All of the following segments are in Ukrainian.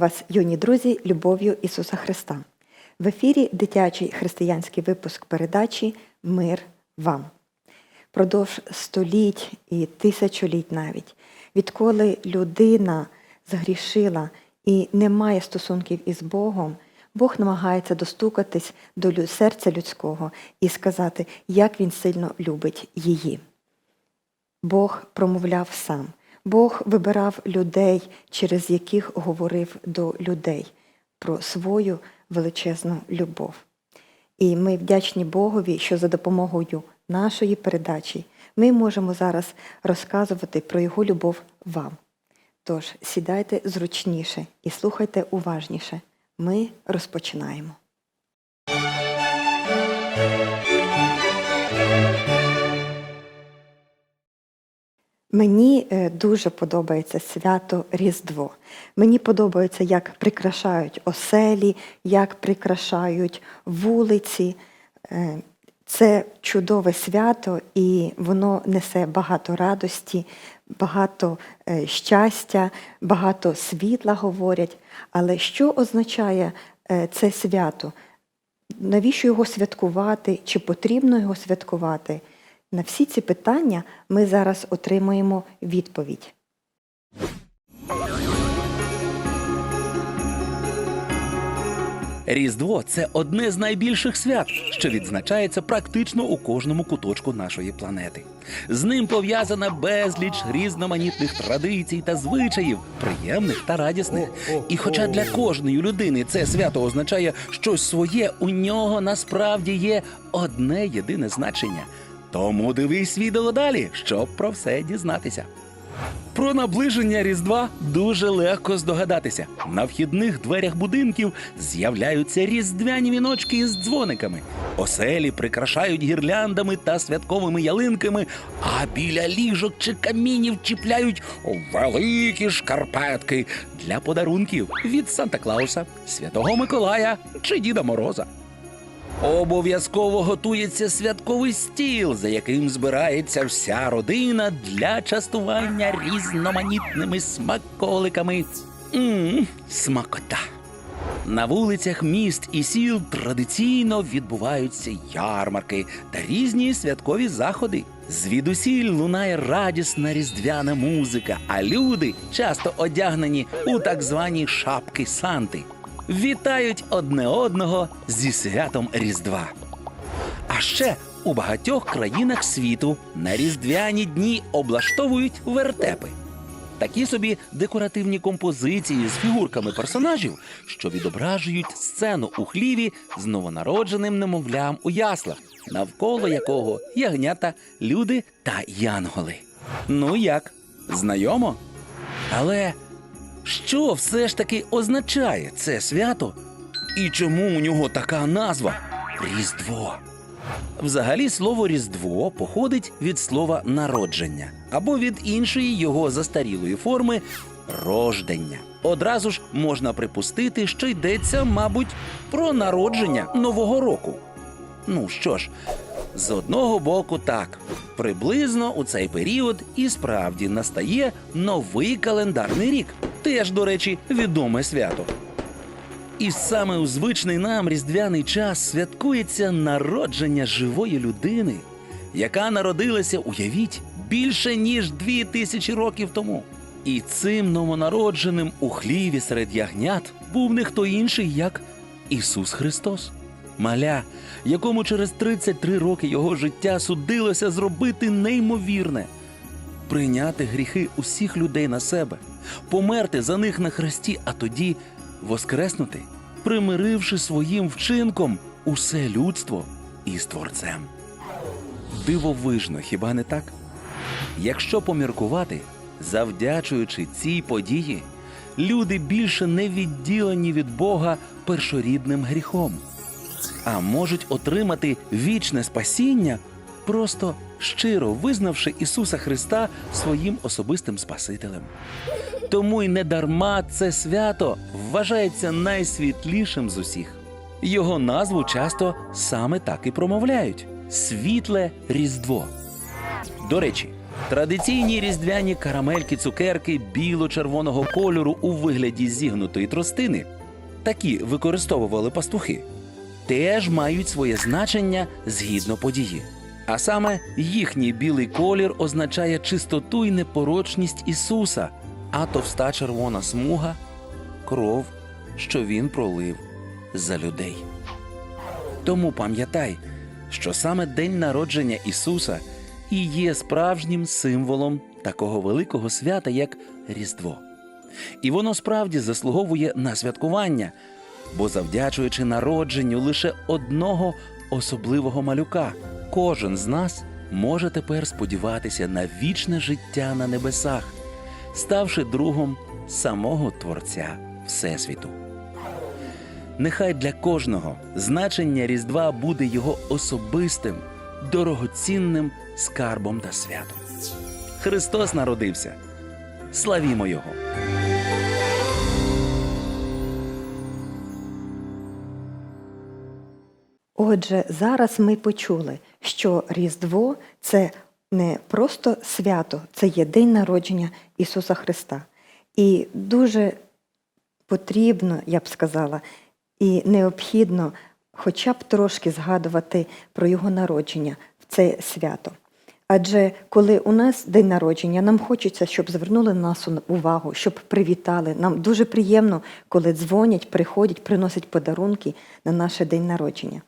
Вас, юні друзі, любов'ю Ісуса Христа. В ефірі дитячий християнський випуск передачі Мир вам. Продовж століть і тисячоліть навіть, відколи людина згрішила і не має стосунків із Богом, Бог намагається достукатись до серця людського і сказати, як він сильно любить її. Бог промовляв сам. Бог вибирав людей, через яких говорив до людей про свою величезну любов. І ми вдячні Богові, що за допомогою нашої передачі ми можемо зараз розказувати про Його любов вам. Тож сідайте зручніше і слухайте уважніше. Ми розпочинаємо. Мені е, дуже подобається свято Різдво. Мені подобається, як прикрашають оселі, як прикрашають вулиці. Е, Це чудове свято, і воно несе багато радості, багато е, щастя, багато світла говорять. Але що означає це свято? навіщо його святкувати, чи потрібно його святкувати? На всі ці питання ми зараз отримуємо відповідь. Різдво це одне з найбільших свят, що відзначається практично у кожному куточку нашої планети. З ним пов'язана безліч різноманітних традицій та звичаїв, приємних та радісних. І хоча для кожної людини це свято означає щось своє, у нього насправді є одне єдине значення. Тому дивись відео далі, щоб про все дізнатися. Про наближення Різдва дуже легко здогадатися. На вхідних дверях будинків з'являються різдвяні віночки із дзвониками. Оселі прикрашають гірляндами та святковими ялинками, а біля ліжок чи камінів чіпляють великі шкарпетки для подарунків від Санта Клауса, Святого Миколая чи Діда Мороза. Обов'язково готується святковий стіл, за яким збирається вся родина для частування різноманітними смаколиками. Мм, смакота. На вулицях міст і сіл традиційно відбуваються ярмарки та різні святкові заходи. Звідусіль лунає радісна різдвяна музика, а люди, часто одягнені у так звані шапки Санти, вітають одне одного зі святом Різдва. А ще у багатьох країнах світу на різдвяні дні облаштовують вертепи. Такі собі декоративні композиції з фігурками персонажів, що відображують сцену у хліві з новонародженим немовлям у яслах, навколо якого ягнята, люди та янголи. Ну як, знайомо? Але що все ж таки означає це свято? І чому у нього така назва Різдво? Взагалі слово Різдво походить від слова народження або від іншої його застарілої форми рождення. Одразу ж можна припустити, що йдеться, мабуть, про народження Нового року. Ну що ж, з одного боку, так, приблизно у цей період і справді настає новий календарний рік. Теж, до речі, відоме свято. І саме у звичний нам різдвяний час святкується народження живої людини, яка народилася, уявіть, більше ніж дві тисячі років тому. І цим новонародженим у хліві серед ягнят був не хто інший, як Ісус Христос. Маля, якому через 33 роки його життя судилося зробити неймовірне прийняти гріхи усіх людей на себе, померти за них на хресті, а тоді воскреснути, примиривши своїм вчинком усе людство із Творцем. Дивовижно, хіба не так? Якщо поміркувати, завдячуючи цій події, люди більше не відділені від Бога першорідним гріхом, а можуть отримати вічне спасіння, просто щиро визнавши Ісуса Христа своїм особистим Спасителем. Тому й недарма це свято вважається найсвітлішим з усіх. Його назву часто саме так і промовляють світле Різдво. До речі, Традиційні різдвяні карамельки, цукерки біло-червоного кольору у вигляді зігнутої тростини, такі використовували пастухи, теж мають своє значення згідно події. А саме їхній білий колір означає чистоту і непорочність Ісуса, а товста червона смуга кров, що Він пролив за людей. Тому пам'ятай, що саме день народження Ісуса і є справжнім символом такого великого свята, як Різдво. І воно справді заслуговує на святкування, бо завдячуючи народженню лише одного особливого малюка, кожен з нас може тепер сподіватися на вічне життя на небесах, ставши другом самого Творця Всесвіту. Нехай для кожного значення Різдва буде його особистим, дорогоцінним скарбом та святом. Христос народився. Славімо Його! Отже, зараз ми почули, що Різдво це не просто свято, це є день народження Ісуса Христа. І дуже потрібно, я б сказала, і необхідно хоча б трошки згадувати про Його народження в це свято. Адже коли у нас день народження, нам хочеться, щоб звернули на нас увагу, щоб привітали. Нам дуже приємно, коли дзвонять, приходять, приносять подарунки на наш день народження.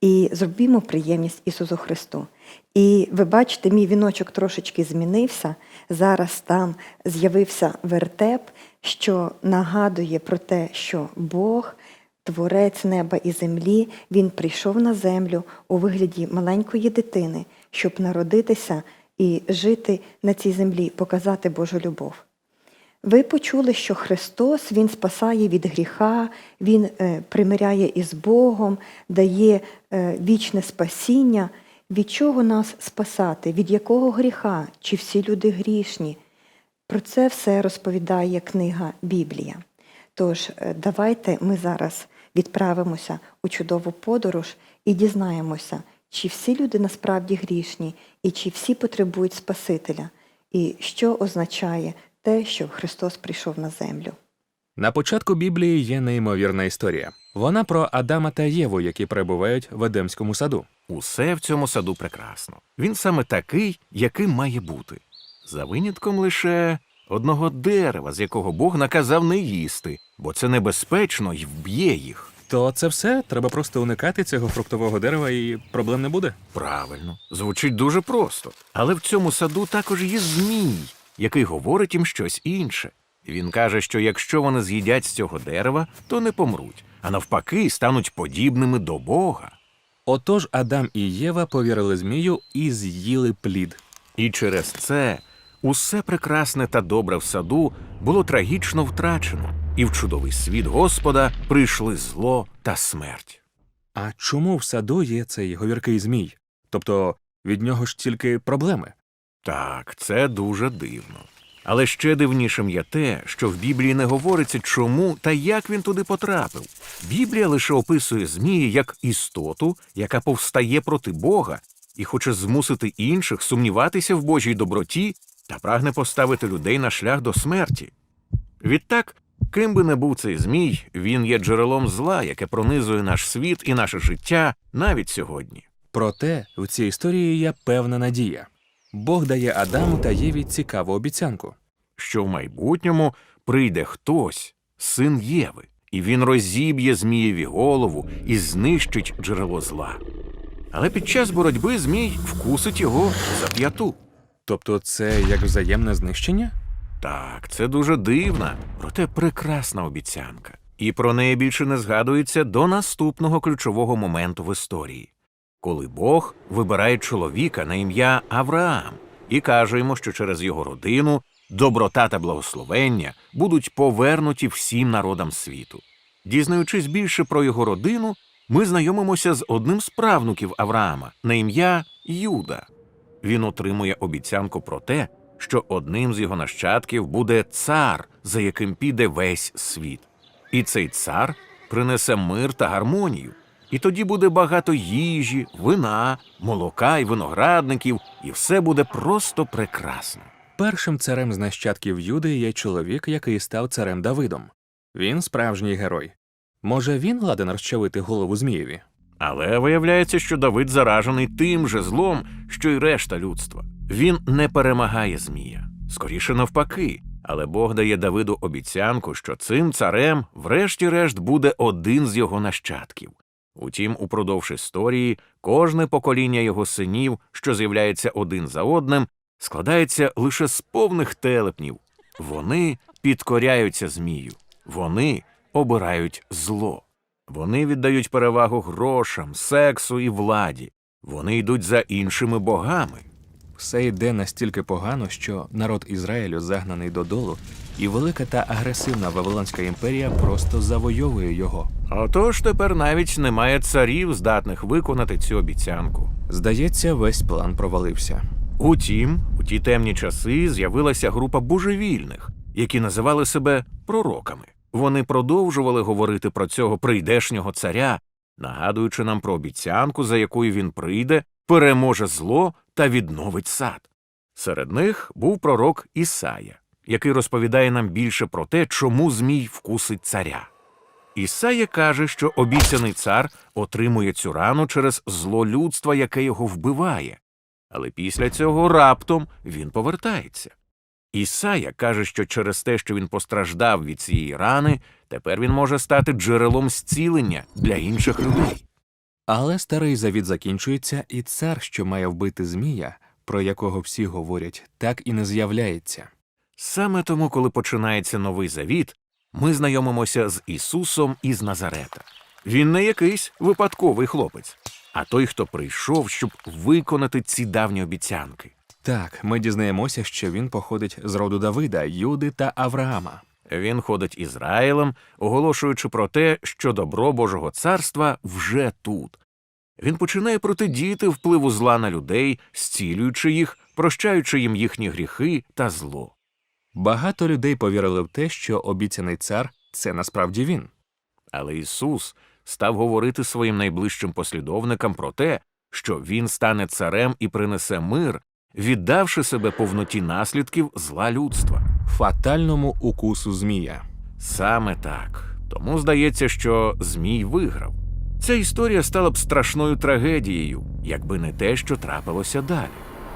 І зробімо приємність Ісусу Христу. І ви бачите, мій віночок трошечки змінився. Зараз там з'явився вертеп, що нагадує про те, що Бог, Творець неба і землі, Він прийшов на землю у вигляді маленької дитини, щоб народитися і жити на цій землі, показати Божу любов. Ви почули, що Христос Він спасає від гріха, Він е, примиряє із Богом, дає е, вічне спасіння. Від чого нас спасати? Від якого гріха? Чи всі люди грішні? Про це все розповідає книга Біблія. Тож е, давайте ми зараз відправимося у чудову подорож і дізнаємося, чи всі люди насправді грішні, і чи всі потребують Спасителя, і що означає те, що Христос прийшов на землю. На початку Біблії є неймовірна історія. Вона про Адама та Єву, які перебувають в Едемському саду. Усе в цьому саду прекрасно. Він саме такий, яким має бути. За винятком лише одного дерева, з якого Бог наказав не їсти, бо це небезпечно й вб'є їх. То це все треба просто уникати цього фруктового дерева, і проблем не буде. Правильно, звучить дуже просто. Але в цьому саду також є змій, який говорить їм щось інше. Він каже, що якщо вони з'їдять з цього дерева, то не помруть, а навпаки, стануть подібними до Бога. Отож Адам і Єва повірили змію і з'їли плід. І через це усе прекрасне та добре в саду було трагічно втрачено, і в чудовий світ Господа прийшли зло та смерть. А чому в саду є цей говіркий змій? Тобто від нього ж тільки проблеми. Так, це дуже дивно. Але ще дивнішим є те, що в Біблії не говориться, чому та як він туди потрапив. Біблія лише описує змії як істоту, яка повстає проти Бога і хоче змусити інших сумніватися в Божій доброті та прагне поставити людей на шлях до смерті. Відтак, ким би не був цей змій, він є джерелом зла, яке пронизує наш світ і наше життя навіть сьогодні. Проте в цій історії є певна надія. Бог дає Адаму та Єві цікаву обіцянку. що в майбутньому прийде хтось, син Єви, і він розіб'є Змієві голову і знищить джерело зла. Але під час боротьби Змій вкусить його за п'яту. Тобто це як взаємне знищення? Так, це дуже дивна, проте прекрасна обіцянка. І про неї більше не згадується до наступного ключового моменту в історії, коли Бог вибирає чоловіка на ім'я Авраам і каже йому, що через його родину доброта та благословення будуть повернуті всім народам світу. Дізнаючись більше про його родину, ми знайомимося з одним з правнуків Авраама на ім'я Юда. Він отримує обіцянку про те, що одним з його нащадків буде цар, за яким піде весь світ. І цей цар принесе мир та гармонію, І тоді буде багато їжі, вина, молока і виноградників, і все буде просто прекрасно. Першим царем з нащадків Юди є чоловік, який став царем Давидом. Він справжній герой. Може, він ладен розчавити голову Змієві? Але виявляється, що Давид заражений тим же злом, що й решта людства. Він не перемагає Змія. Скоріше навпаки. Але Бог дає Давиду обіцянку, що цим царем, врешті-решт, буде один з його нащадків. Утім, упродовж історії кожне покоління його синів, що з'являється один за одним, складається лише з повних телепнів. Вони підкоряються Змію, вони обирають зло. Вони віддають перевагу грошам, сексу і владі. Вони йдуть за іншими богами. Все йде настільки погано, що народ Ізраїлю загнаний додолу, і велика та агресивна Вавилонська імперія просто завойовує його. Отож тепер навіть немає царів, здатних виконати цю обіцянку. Здається, весь план провалився. Утім, у ті темні часи з'явилася група божевільних, які називали себе пророками. Вони продовжували говорити про цього прийдешнього царя, нагадуючи нам про обіцянку, за якою він прийде, переможе зло та відновить сад. Серед них був пророк Ісая, який розповідає нам більше про те, чому Змій вкусить царя. Ісая каже, що обіцяний цар отримує цю рану через зло людства, яке його вбиває. Але після цього раптом він повертається. Ісая каже, що через те, що він постраждав від цієї рани, тепер він може стати джерелом зцілення для інших людей. Але старий завіт закінчується, і цар, що має вбити Змія, про якого всі говорять, так і не з'являється. Саме тому, коли починається новий завіт, ми знайомимося з Ісусом із Назарета. Він не якийсь випадковий хлопець, а той, хто прийшов, щоб виконати ці давні обіцянки. Так, ми дізнаємося, що він походить з роду Давида, Юди та Авраама. Він ходить Ізраїлем, оголошуючи про те, що добро Божого царства вже тут. Він починає протидіяти впливу зла на людей, зцілюючи їх, прощаючи їм їхні гріхи та зло. Багато людей повірили в те, що обіцяний цар це насправді він. Але Ісус став говорити своїм найближчим послідовникам про те, що Він стане царем і принесе мир, віддавши себе повноті наслідків зла людства. Фатальному укусу Змія. Саме так. Тому здається, що Змій виграв. Ця історія стала б страшною трагедією, якби не те, що трапилося далі.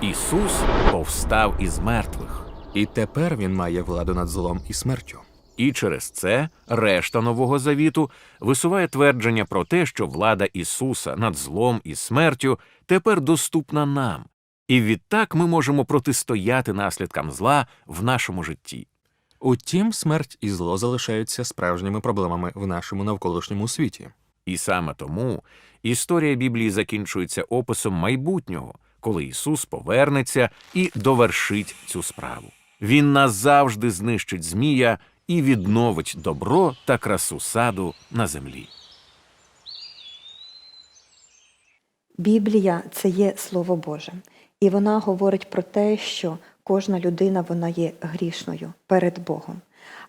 Ісус повстав із мертвих. І тепер він має владу над злом і смертю. І через це решта Нового Завіту висуває твердження про те, що влада Ісуса над злом і смертю тепер доступна нам, і відтак ми можемо протистояти наслідкам зла в нашому житті. Утім, смерть і зло залишаються справжніми проблемами в нашому навколишньому світі. І саме тому історія Біблії закінчується описом майбутнього, коли Ісус повернеться і довершить цю справу. Він назавжди знищить Змія і відновить добро та красу саду на землі. Біблія це є Слово Боже, і вона говорить про те, що кожна людина вона є грішною перед Богом.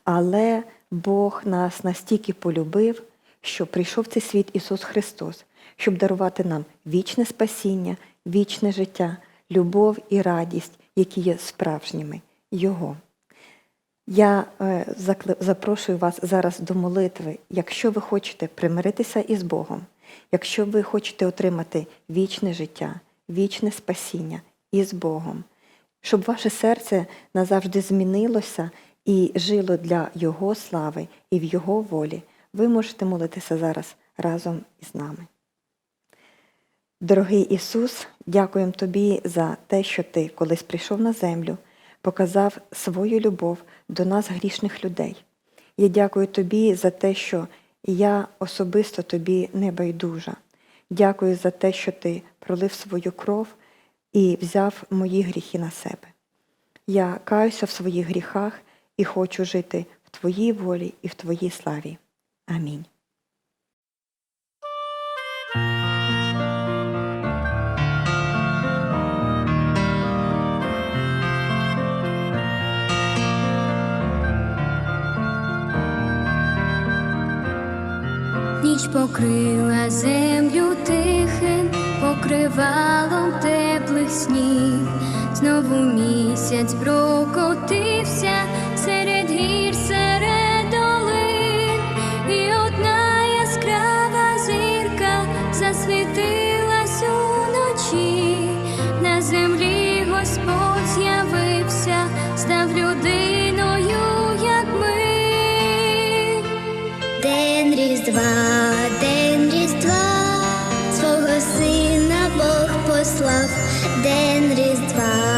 Але Бог нас настільки полюбив, що прийшов в цей світ Ісус Христос, щоб дарувати нам вічне спасіння, вічне життя, любов і радість, які є справжніми Його. Я е, запрошую вас зараз до молитви, якщо ви хочете примиритися із Богом, якщо ви хочете отримати вічне життя, вічне спасіння із Богом, щоб ваше серце назавжди змінилося і жило для Його слави і в Його волі, ви можете молитися зараз разом із нами. Дорогий Ісус, дякуємо Тобі за те, що Ти колись прийшов на землю, показав свою любов до нас, грішних людей. Я дякую Тобі за те, що я особисто Тобі не байдужа. Дякую за те, що Ти пролив свою кров і взяв мої гріхи на себе. Я каюся в своїх гріхах і хочу жити в Твоїй волі і в Твоїй славі. Амінь. Ніч покрила землю тихим покривалом теплих снів, знову місяць прокотився серед гір, серед долин, і одна яскрава зірка засвітилась уночі, на землі Господь з'явився, став людиною, як ми, день різдва, день різдва. slav, den rizdvar.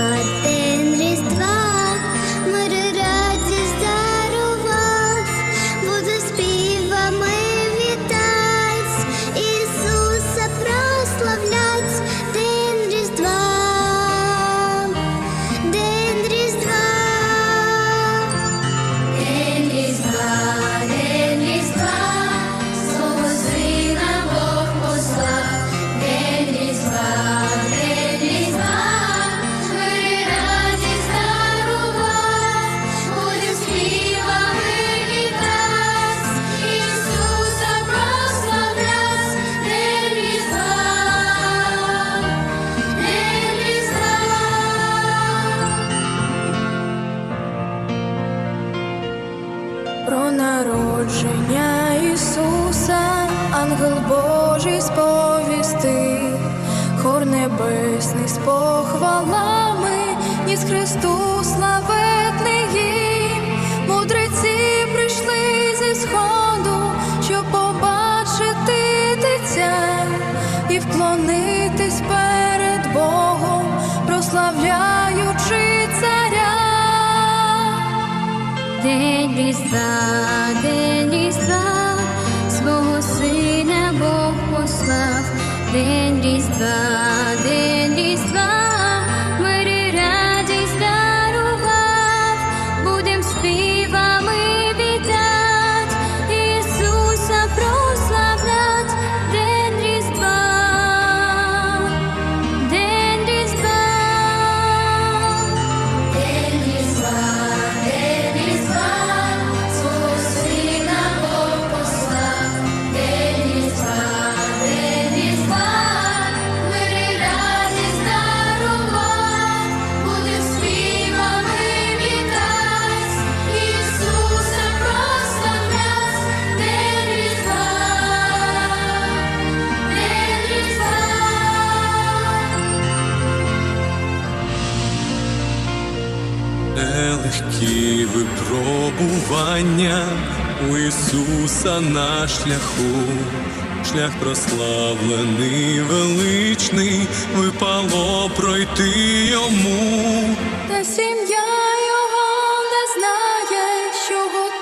прославляючи царя, день різдва, день різдва, свого сина Бог послав, день різдва, день різдва. Ісуса на шляху, шлях прославлений, величний, випало пройти йому, та сім'я його не знає, що готова.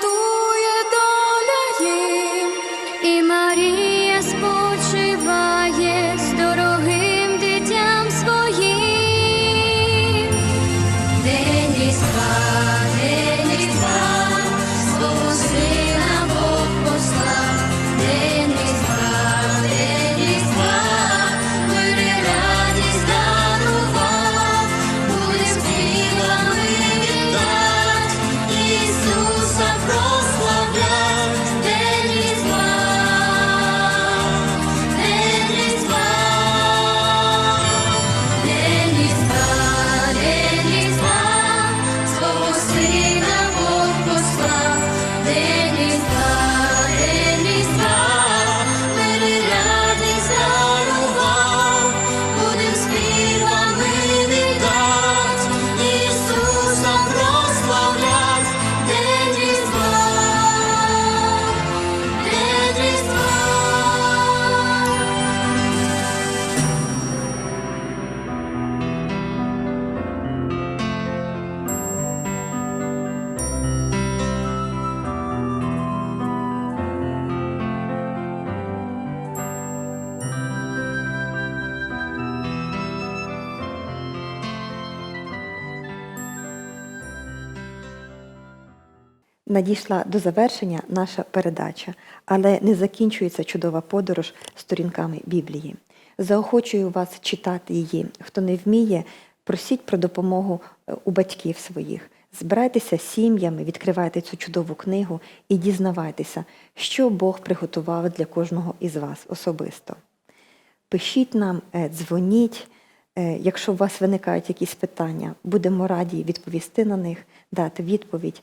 Надійшла до завершення наша передача, але не закінчується чудова подорож сторінками Біблії. Заохочую вас читати її. Хто не вміє, просіть про допомогу е, у батьків своїх. Збирайтеся сім'ями, відкривайте цю чудову книгу і дізнавайтеся, що Бог приготував для кожного із вас особисто. Пишіть нам, е, дзвоніть. Е, якщо у вас виникають якісь питання, будемо раді відповісти на них, дати відповідь